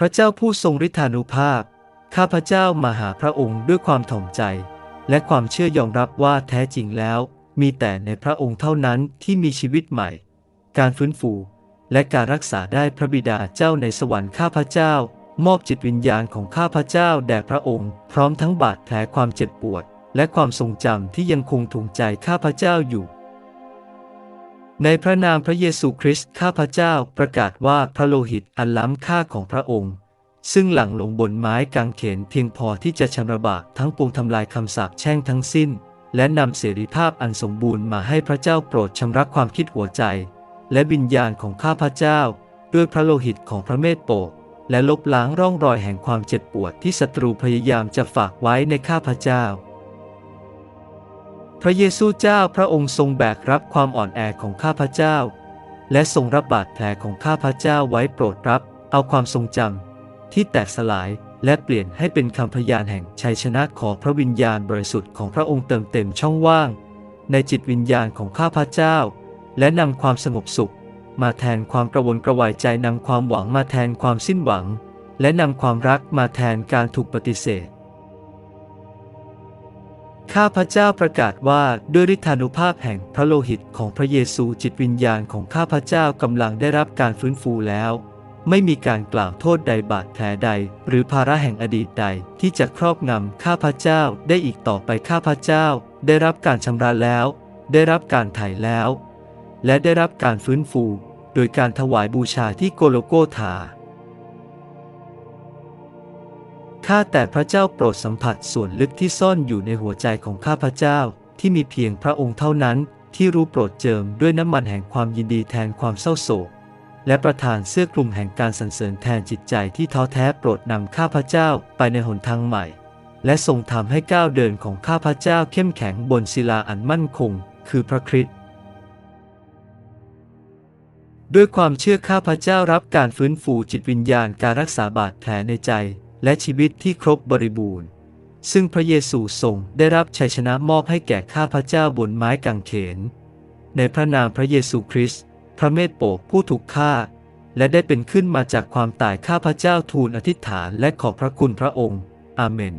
พระเจ้าผู้ทรงฤทธานุภาพ ข้าพระเจ้ามาหาพระองค์ด้วยความถ่อมใจ และความเชื่อยอมรับว่าแท้จริงแล้ว มีแต่ในพระองค์เท่านั้นที่มีชีวิตใหม่ การฟื้นฟู และการรักษาได้พระบิดาเจ้าในสวรรค์ข้าพระเจ้า มอบจิตวิญญาณของข้าพระเจ้าแด่พระองค์ พร้อมทั้งบาดแผลความเจ็บปวด และความทรงจำที่ยังคงถุงใจข้าพระเจ้าอยู่ ในพระนามพระเยซูคริสต์ข้าพเจ้าประกาศว่าพระโลหิตอันล้ำค่าของพระองค์ ซึ่งหลั่งลงบนไม้กางเขนเพียงพอที่จะชำระบาปทั้งปวงทำลายคำสาปแช่งทั้งสิ้น และนำเสรีภาพอันสมบูรณ์มาให้พระเจ้าโปรดชำระความคิดหัวใจ และวิญญาณของข้าพเจ้า ด้วยพระโลหิตของพระเมธโปรดและลบล้างร่องรอยแห่งความเจ็บปวดที่ศัตรูพยายามจะฝากไว้ในข้าพเจ้า พระเยซูเจ้าพระองค์ทรงแบกรับความอ่อนแอของข้าพเจ้า และทรงรับบาดแผลของข้าพเจ้าไว้โปรดรับ เอาความทรงจำที่แตกสลายและเปลี่ยนให้เป็นคำพยานแห่งชัยชนะของพระวิญญาณบริสุทธิ์ของพระองค์เติมเต็มช่องว่าง ในจิตวิญญาณของข้าพเจ้า และนำความสงบสุข มาแทนความกระวนกระวายใจนำความหวังมาแทนความสิ้นหวัง และนำความรักมาแทนการถูกปฏิเสธ ข้าพเจ้าประกาศว่าด้วยฤทธานุภาพแห่งพระโลหิตของพระเยซูจิตวิญญาณของข้าพเจ้ากำลังได้รับการฟื้นฟูแล้ว ไม่มีการกล่าวโทษใดบาดแผลใด หรือภาระแห่งอดีตใดที่จะครอบงำข้าพเจ้าได้อีกต่อไปข้าพเจ้า ได้รับการชำระแล้ว ได้รับการไถ่แล้ว และได้รับการฟื้นฟู โดยการถวายบูชาที่โกโลโกธา ข้าแต่พระเจ้าโปรดสัมผัสส่วนลึกที่ซ่อนอยู่ในหัวใจของข้าพระเจ้า ที่มีเพียงพระองค์เท่านั้น ที่รู้โปรดเจิมด้วยน้ำมันแห่งความยินดีแทนความเศร้าโศก และประทานเสื้อกลุ่มแห่งการสรรเสริญแทนจิตใจที่ท้อแท้โปรดนำข้าพระเจ้าไปในหนทางใหม่ และทรงทำให้ก้าวเดินของข้าพระเจ้าเข้มแข็งบนศิลาอันมั่นคง คือพระคริสต์ด้วยความเชื่อข้าพระเจ้ารับการฟื้นฟูจิตวิญญาณการรักษาบาดแผลในใจ และชีวิตที่ครบบริบูรณ์ ซึ่งพระเยซูทรงได้รับชัยชนะมอบให้แก่ข้าพระเจ้าบนไม้กางเขน ในพระนามพระเยซูคริสต์พระเมธโปกผู้ถูกฆ่า และได้เป็นขึ้นมาจากความตายข้าพระเจ้าทูลอธิษฐานและขอบพระคุณพระองค์ อาเมน